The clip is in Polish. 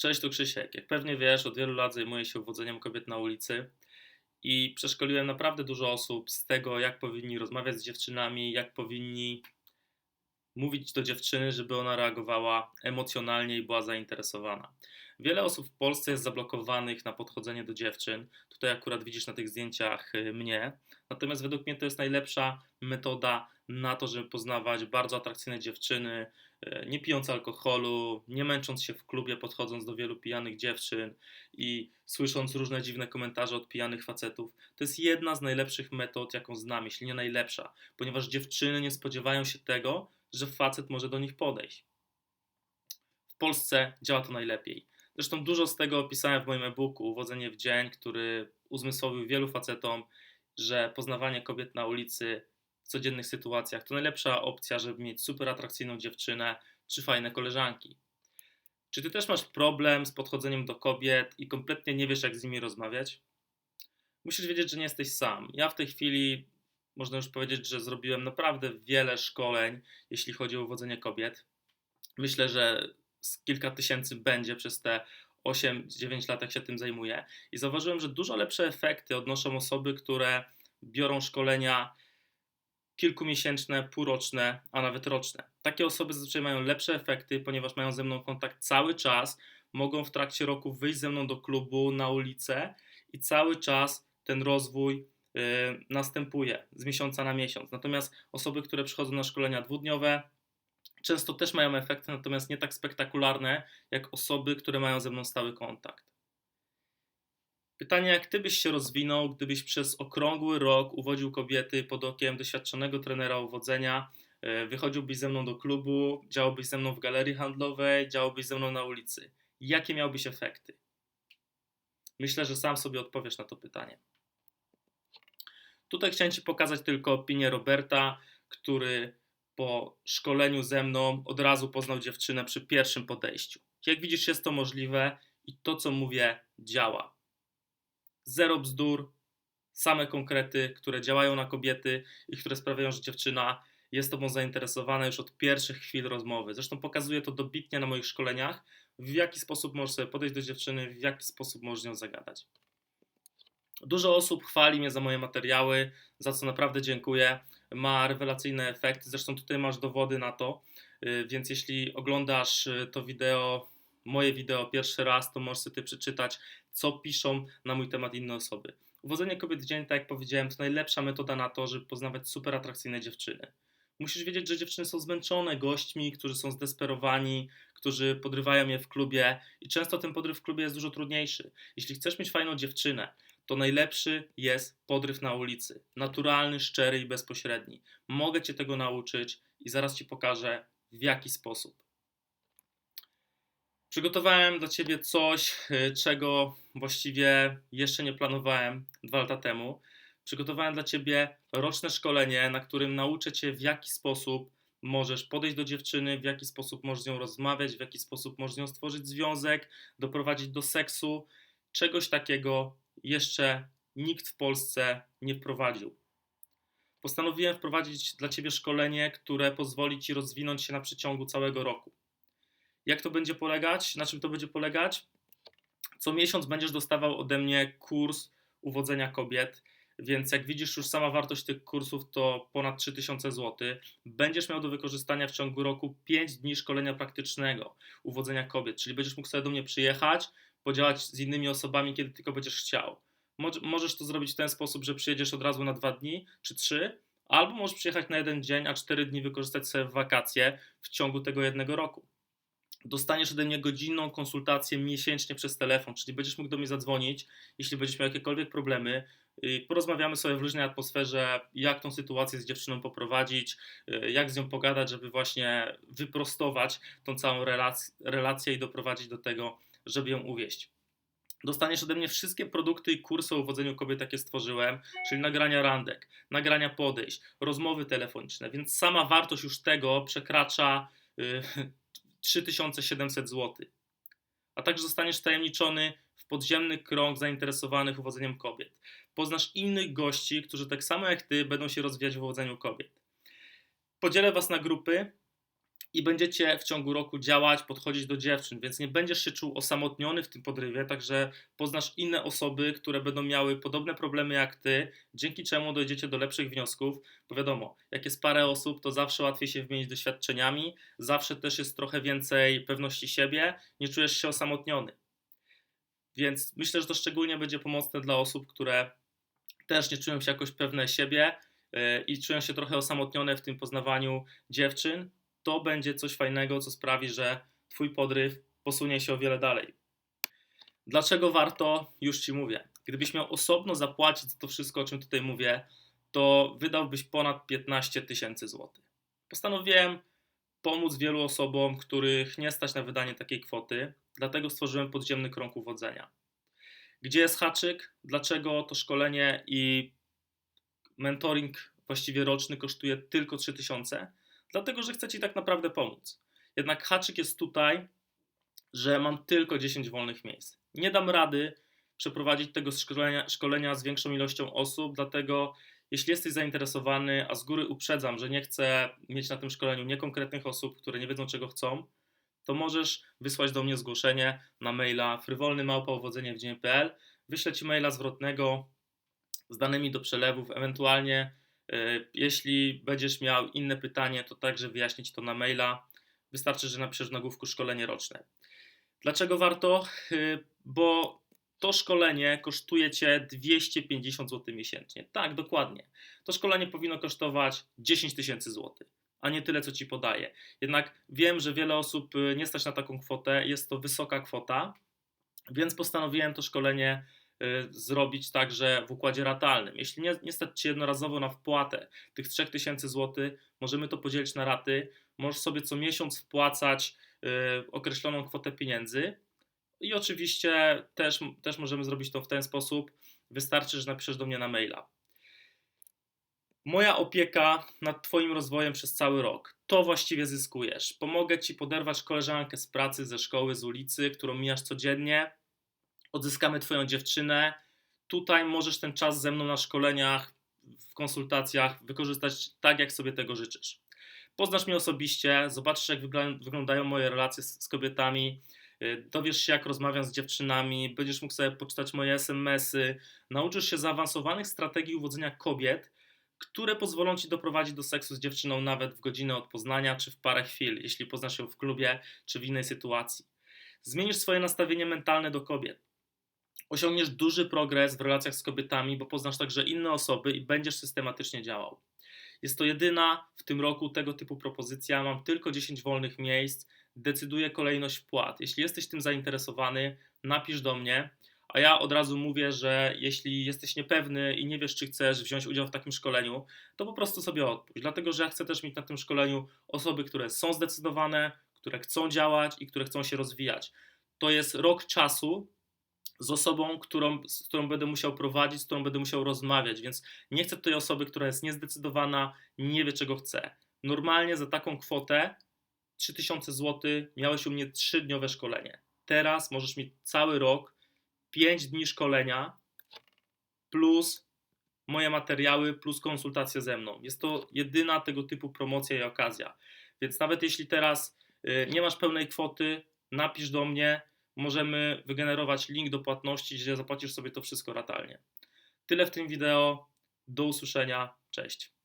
Cześć, tu Krzysiek. Jak pewnie wiesz, od wielu lat zajmuję się uwodzeniem kobiet na ulicy i przeszkoliłem naprawdę dużo osób z tego, jak powinni rozmawiać z dziewczynami, jak powinni mówić do dziewczyny, żeby ona reagowała emocjonalnie i była zainteresowana. Wiele osób w Polsce jest zablokowanych na podchodzenie do dziewczyn. Tutaj akurat widzisz na tych zdjęciach y, mnie. Natomiast według mnie to jest najlepsza metoda na to, żeby poznawać bardzo atrakcyjne dziewczyny, nie pijąc alkoholu, nie męcząc się w klubie, podchodząc do wielu pijanych dziewczyn i słysząc różne dziwne komentarze od pijanych facetów. To jest jedna z najlepszych metod, jaką znam, jeśli nie najlepsza, ponieważ dziewczyny nie spodziewają się tego, że facet może do nich podejść. W Polsce działa to najlepiej. Zresztą dużo z tego opisałem w moim e-booku Uwodzenie w dzień, który uzmysłowił wielu facetom, że poznawanie kobiet na ulicy codziennych sytuacjach to najlepsza opcja, żeby mieć super atrakcyjną dziewczynę czy fajne koleżanki. Czy ty też masz problem z podchodzeniem do kobiet i kompletnie nie wiesz, jak z nimi rozmawiać? Musisz wiedzieć, że nie jesteś sam. Ja w tej chwili można już powiedzieć, że zrobiłem naprawdę wiele szkoleń, jeśli chodzi o uwodzenie kobiet. Myślę, że z kilka tysięcy będzie przez te 8-9 lat, jak się tym zajmuję. I zauważyłem, że dużo lepsze efekty odnoszą osoby, które biorą szkolenia kilkumiesięczne, półroczne, a nawet roczne. Takie osoby zazwyczaj mają lepsze efekty, ponieważ mają ze mną kontakt cały czas, mogą w trakcie roku wyjść ze mną do klubu, na ulicę i cały czas ten rozwój yy, następuje z miesiąca na miesiąc. Natomiast osoby, które przychodzą na szkolenia dwudniowe, często też mają efekty, natomiast nie tak spektakularne jak osoby, które mają ze mną stały kontakt. Pytanie, jak ty byś się rozwinął, gdybyś przez okrągły rok uwodził kobiety pod okiem doświadczonego trenera uwodzenia, e, wychodziłbyś ze mną do klubu, działałbyś ze mną w galerii handlowej, działałbyś ze mną na ulicy. Jakie miałbyś efekty? Myślę, że sam sobie odpowiesz na to pytanie. Tutaj chciałem Ci pokazać tylko opinię Roberta, który po szkoleniu ze mną od razu poznał dziewczynę przy pierwszym podejściu. Jak widzisz, jest to możliwe i to, co mówię, działa. Zero bzdur, same konkrety, które działają na kobiety i które sprawiają, że dziewczyna jest Tobą zainteresowana już od pierwszych chwil rozmowy. Zresztą pokazuję to dobitnie na moich szkoleniach, w jaki sposób możesz sobie podejść do dziewczyny, w jaki sposób możesz nią zagadać. Dużo osób chwali mnie za moje materiały, za co naprawdę dziękuję. Ma rewelacyjne efekty, zresztą tutaj masz dowody na to, y, więc jeśli oglądasz y, to wideo, moje wideo pierwszy raz, to możesz sobie przeczytać, co piszą na mój temat inne osoby. Uwodzenie kobiet w dzień, tak jak powiedziałem, to najlepsza metoda na to, żeby poznawać super atrakcyjne dziewczyny. Musisz wiedzieć, że dziewczyny są zmęczone gośćmi, którzy są zdesperowani, którzy podrywają je w klubie i często ten podryw w klubie jest dużo trudniejszy. Jeśli chcesz mieć fajną dziewczynę, to najlepszy jest podryw na ulicy. Naturalny, szczery i bezpośredni. Mogę Cię tego nauczyć i zaraz Ci pokażę w jaki sposób. Przygotowałem dla Ciebie coś, y, czego właściwie jeszcze nie planowałem dwa lata temu. Przygotowałem dla Ciebie roczne szkolenie, na którym nauczę Cię w jaki sposób możesz podejść do dziewczyny, w jaki sposób możesz z nią rozmawiać, w jaki sposób możesz z nią stworzyć związek, doprowadzić do seksu. Czegoś takiego jeszcze nikt w Polsce nie wprowadził. Postanowiłem wprowadzić dla Ciebie szkolenie, które pozwoli Ci rozwinąć się na przeciągu całego roku. Jak to będzie polegać? Na czym to będzie polegać? Co miesiąc będziesz dostawał ode mnie kurs uwodzenia kobiet, więc jak widzisz, już sama wartość tych kursów to ponad 3000 zł. Będziesz miał do wykorzystania w ciągu roku 5 dni szkolenia praktycznego uwodzenia kobiet, czyli będziesz mógł sobie do mnie przyjechać, podziałać z innymi osobami, kiedy tylko będziesz chciał. Możesz to zrobić w ten sposób, że przyjedziesz od razu na dwa dni czy trzy, albo możesz przyjechać na jeden dzień, a cztery dni wykorzystać sobie wakacje w ciągu tego jednego roku. Dostaniesz ode mnie godzinną konsultację miesięcznie przez telefon, czyli będziesz mógł do mnie zadzwonić, jeśli będziesz miał jakiekolwiek problemy. Porozmawiamy sobie w luźnej atmosferze, jak tą sytuację z dziewczyną poprowadzić, y, jak z nią pogadać, żeby właśnie wyprostować tą całą relację i doprowadzić do tego, żeby ją uwieść. Dostaniesz ode mnie wszystkie produkty i kursy o uwodzeniu kobiet, jakie stworzyłem, czyli nagrania randek, nagrania podejść, rozmowy telefoniczne, więc sama wartość już tego przekracza y, 3700 zł. A także zostaniesz tajemniczony w podziemny krąg zainteresowanych uwodzeniem kobiet. Poznasz innych gości, którzy tak samo jak ty będą się rozwijać w uwodzeniu kobiet. Podzielę was na grupy i będziecie w ciągu roku działać, podchodzić do dziewczyn, więc nie będziesz się czuł osamotniony w tym podrywie, także poznasz inne osoby, które będą miały podobne problemy jak ty, dzięki czemu dojdziecie do lepszych wniosków, bo wiadomo, jak jest parę osób, to zawsze łatwiej się wymienić doświadczeniami, zawsze też jest trochę więcej pewności siebie, nie czujesz się osamotniony. Więc myślę, że to szczególnie będzie pomocne dla osób, które też nie czują się jakoś pewne siebie yy, i czują się trochę osamotnione w tym poznawaniu dziewczyn, to będzie coś fajnego, co sprawi, że Twój podryw posunie się o wiele dalej. Dlaczego warto? Już Ci mówię. Gdybyś miał osobno zapłacić za to wszystko, o czym tutaj mówię, to wydałbyś ponad 15 tysięcy złotych. Postanowiłem pomóc wielu osobom, których nie stać na wydanie takiej kwoty, dlatego stworzyłem podziemny krąg uwodzenia. Gdzie jest haczyk? Dlaczego to szkolenie i mentoring właściwie roczny kosztuje tylko 3000? Dlatego że chcę Ci tak naprawdę pomóc. Jednak haczyk jest tutaj, że mam tylko 10 wolnych miejsc. Nie dam rady przeprowadzić tego szkolenia, szkolenia z większą ilością osób, dlatego jeśli jesteś zainteresowany, a z góry uprzedzam, że nie chcę mieć na tym szkoleniu niekonkretnych osób, które nie wiedzą czego chcą, to możesz wysłać do mnie zgłoszenie na maila frywolnymałpaowodzenie.pl Wyślę Ci maila zwrotnego z danymi do przelewów, ewentualnie jeśli będziesz miał inne pytanie, to także wyjaśnić to na maila. Wystarczy, że napiszesz na główku szkolenie roczne. Dlaczego warto? E, bo to szkolenie kosztuje Cię 250 zł miesięcznie. Tak, dokładnie. To szkolenie powinno kosztować 10 tysięcy złotych, a nie tyle, co Ci podaję. Jednak wiem, że wiele osób e, nie stać na taką kwotę, jest to wysoka kwota, więc postanowiłem to szkolenie zrobić także w układzie ratalnym. Jeśli nie, nie stać Ci jednorazowo na wpłatę tych 3000 zł, możemy to podzielić na raty. Możesz sobie co miesiąc wpłacać y, określoną kwotę pieniędzy i oczywiście też, też możemy zrobić to w ten sposób. Wystarczy, że napiszesz do mnie na maila. Moja opieka nad Twoim rozwojem przez cały rok. To właściwie zyskujesz. Pomogę Ci poderwać koleżankę z pracy, ze szkoły, z ulicy, którą mijasz codziennie odzyskamy Twoją dziewczynę. Tutaj możesz ten czas ze mną na szkoleniach, w konsultacjach wykorzystać tak, jak sobie tego życzysz. Poznasz mnie osobiście, zobaczysz, jak wyglądają moje relacje z, kobietami, y, dowiesz się, jak rozmawiam z dziewczynami, będziesz mógł sobie poczytać moje SMS-y, nauczysz się zaawansowanych strategii uwodzenia kobiet, które pozwolą ci doprowadzić do seksu z dziewczyną nawet w godzinę od poznania, czy w parę chwil, jeśli poznasz ją w klubie, czy w innej sytuacji. Zmienisz swoje nastawienie mentalne do kobiet osiągniesz duży progres w relacjach z kobietami, bo poznasz także inne osoby i będziesz systematycznie działał. Jest to jedyna w tym roku tego typu propozycja. Mam tylko 10 wolnych miejsc. Decyduję kolejność wpłat. Jeśli jesteś tym zainteresowany, napisz do mnie. A ja od razu mówię, że jeśli jesteś niepewny i nie wiesz, czy chcesz wziąć udział w takim szkoleniu, to po prostu sobie odpuść. Dlatego, że ja chcę też mieć na tym szkoleniu osoby, które są zdecydowane, które chcą działać i które chcą się rozwijać. To jest rok czasu, z osobą, którą, z którą będę musiał prowadzić, z którą będę musiał rozmawiać, więc nie chcę tej osoby, która jest niezdecydowana, nie wie czego chce. Normalnie za taką kwotę 3000 zł miałeś u mnie 3-dniowe szkolenie. Teraz możesz mieć cały rok, 5 dni szkolenia plus moje materiały, plus konsultacje ze mną. Jest to jedyna tego typu promocja i okazja. Więc nawet jeśli teraz y, nie masz pełnej kwoty, napisz do mnie, możemy wygenerować link do płatności, gdzie zapłacisz sobie to wszystko ratalnie. Tyle w tym wideo. Do usłyszenia. Cześć.